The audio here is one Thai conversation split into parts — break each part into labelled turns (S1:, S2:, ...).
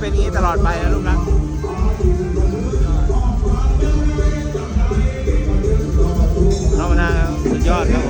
S1: เป็นอย่างนี้ตลอดไปนะลูกนะน้องมานาวครับสุดยอดครับ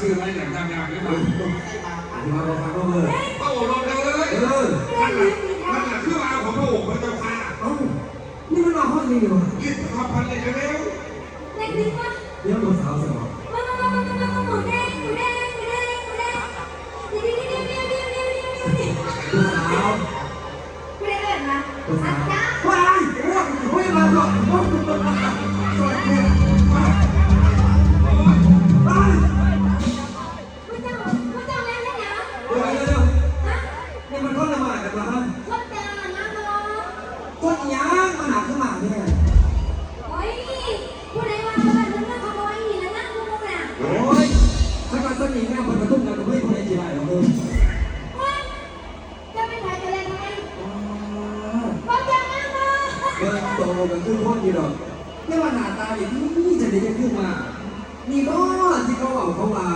S2: ชื่ออะไรอย่างทางยากได้ไหม
S3: มาบอกครับว่าเมื่อ
S2: พระโอลงเลย
S3: เออ
S2: นั่นแหละนั่นแหละคือเอาของพระโอพระเจ้าค่ะ
S3: เอ้านี่มันมาห้องนี้อยู่
S2: ยึด
S3: กันขึ้นพ้นดีหรอกไม่ว่าหน้าตาอย่างนี้จะได้ขึ้นมานี่ก็ที่เขาบอกเขาว่า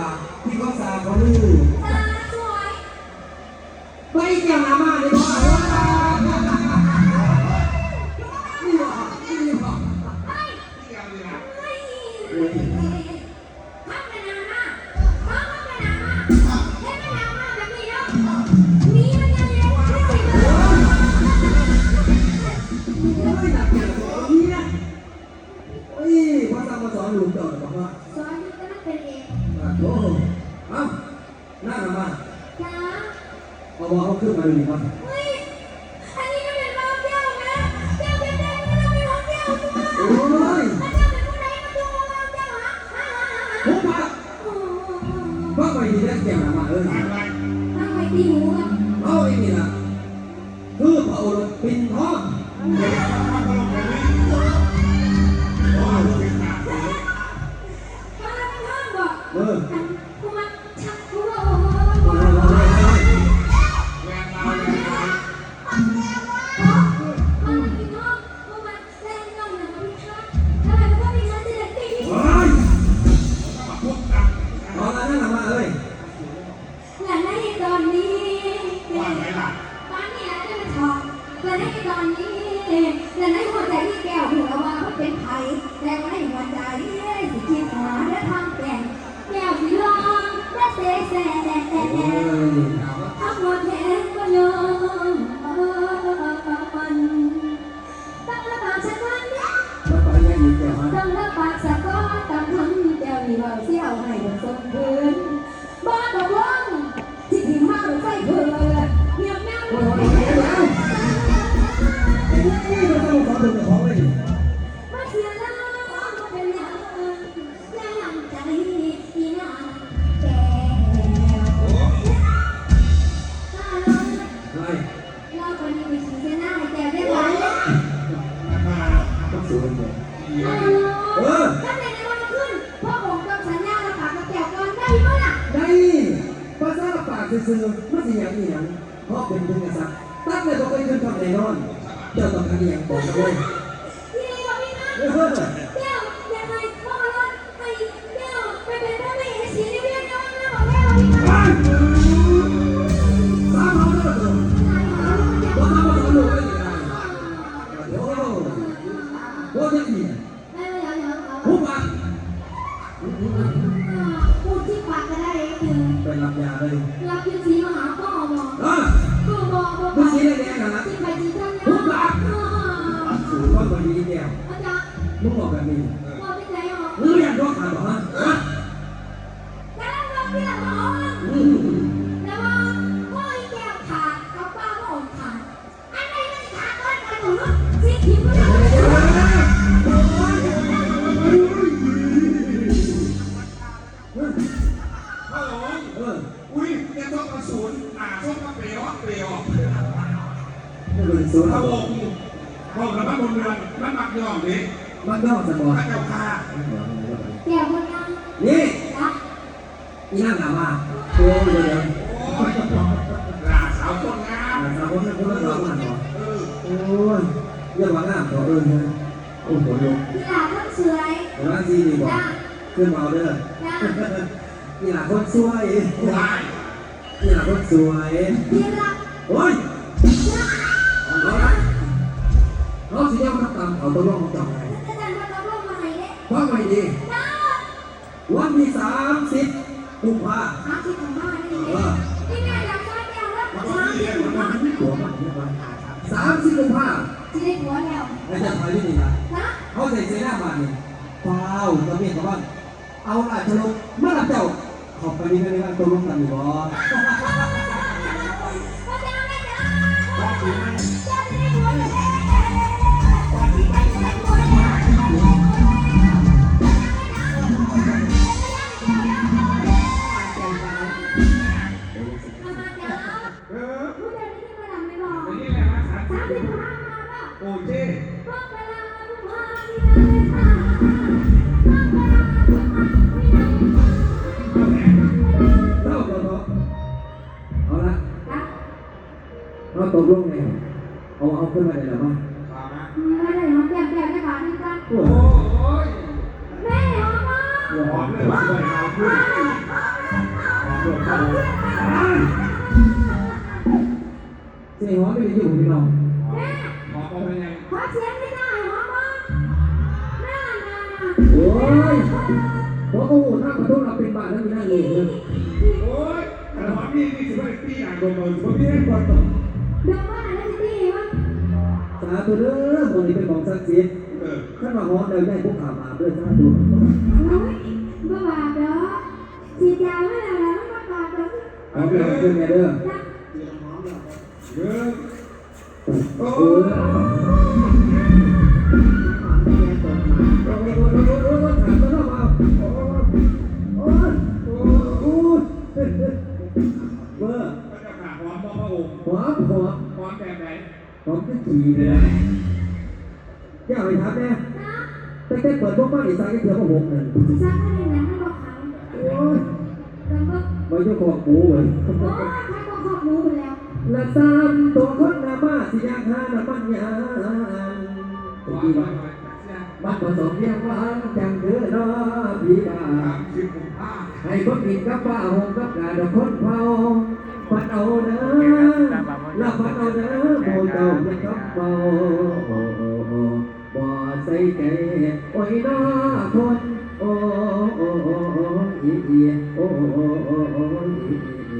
S3: พี่ก็ซาเขาลือไปเกี่ยวน้ำมา ระธรรมสอนหลุมจอดบอกว่าโอ้เอ้าหน้ามาเอาบอกเขาขึ้นมาดูดีครับโอ้ยผมว่าว่าไปดีแล้วเกี่ยวน้ำมาเออ
S2: ไปไป
S3: เอาไอ้นี่ล่ะคือพระโอรสปินทอง
S2: เดี๋ยวพระโอลงไปเลยโจูนเลย
S3: เออ
S2: ก็ในวันขึ้
S3: นพ่อผมกับสัญยาลปากกับแก่ก่อนได้ป่ะล่ะได้ภาษาลปาก
S4: ซื่อๆมัน
S3: สิอ
S4: ย่างนี้หยังเพราะเป็นบุญศัะซักตั้
S3: งแต่ตัวเองขึ้นทำแน่นอน เจ้าต้อง
S4: ทำอ
S3: ย่า
S4: งบอก
S3: ด้วย
S4: ที่นี่
S3: บ
S4: อกพี่นะ
S3: มึงบอกแบบนี้
S4: พ่อเป็นไรหรอ
S3: มึงเรียนร้องขาดหรอฮะ
S4: อีนั่
S2: ง
S3: หนามาโอ้ยเดี๋ยว
S2: หลาสาวคนงาม
S3: สาวคนนั้นคนนั้นร้องมันเหรอ
S2: เออ
S3: โอ้ยเรียกว่างามต่อเอิญนะโอ้โหลง
S4: พี่หลานต้อสวย
S3: แต่ว่าซีดีกว่าขึ้นมาเด้อ
S4: นี่
S3: หล่ะคนสวยนี่หล่ะคนสวย
S4: พี่รัก
S3: โอ้ยเอาละเราสิเดียวมาตามเขาตัวรองของจ้าไง
S4: อาจารย์มารับรองมาไหนเนี่ย
S3: ฟังไว้ดี
S4: นะ
S3: วันที่สามสิบกุ มภา
S4: หาที่ของบ้านนี่เองนี่แม่อยากได้แก้วแล้ว
S2: มันก็
S4: ช้าง
S2: มี
S4: ที่
S2: เรื่อง
S4: ของ
S2: มั
S4: บ้าน
S2: นไม่
S3: ตัวมันเนี่ยมันสามสิบกุมภา
S4: ที่ได้ผัวแล้ว
S3: ไอ้เจ้าพายุนี่นะ
S4: นะ
S3: เขาใส่เสื้อหน้าบานนี่ฟ้าวตะเมียนกับบ้านเอาอาจจะลงเมื่อรับเจ้าขอบไปดีกันในการตกลงกันอยู่บ่
S4: ก็จะไม่ได้
S2: ก็คือมั
S4: ป่ะ
S3: ไม่ได้หอ
S2: ม
S4: แก้มแก้มได้ป่ะนี่กัน
S3: โอ้
S2: ย
S4: แม่หอมมาก
S3: โห
S2: อมเลยว่าสวยงามขึ้น
S3: เสียงหัวไม่ได้อยู่พี่น้อง
S4: แม่
S2: หอมเป็นยัง
S4: ขอเสียงไม่ได้หอมมากแม่นะ
S3: โอ้ยหัวโอ้โหหน้าประตูเราเป็นบ้านแล้วมีหน้าเลยเนี่ย
S2: โอ้ยแต่หอมนี่นี่ถือว่าปีอ่างโดนเลยถือว่าพี่ให้ก่อนต่อ
S4: เดี๋ยวบ้า
S3: สาธุเด้อคนนี้เป็นของศักดิ์สิทธิ์
S2: เออ
S3: ท่านมาหอมเดินได้พวกข่าวมาด้วยสาธุ
S4: โอ้ยบ้าบาเด้อฉีดยาไม่ได้แล้วไม่บาเด้อ
S3: เอาเดินขึ้นไงเด้อ
S4: นะ
S2: เยอะโอ้ หอม
S3: ขึ้นขี่เลยนะแก้วไปครับแม่
S4: นะ
S3: ตั้งแต่เปิดพวกบ้านอีสานก็เถื่อนพวกผมเลย
S4: จะสร้างให้ในนั้นให้บอกเขา
S3: โอ้ย
S4: แล้วก็
S3: มาเจ้าของหมูเลย
S4: โอ้ยใครบอกขอบหมูไปแล้ว
S3: ละสามตัวคนหน้ามาสิยางหาน้ำมันยาง
S2: หอ มา
S3: ม
S2: เสีย
S3: บ้านผสมเพียงหวาจังเถื่อนอพี่บ้า
S2: สิบหกห้า
S3: ให้คนกินกับป้าหงกับกาดอกคนเผาปัดเอาเด้อละปัดเอาเด้อโบเจ้าเป็นกับเบาบ่ใส่ใจโอ้ยน้อคนโอ้โอ้โอ้โอ้อีอีโอ้โอ้โอ้โอ้อีอี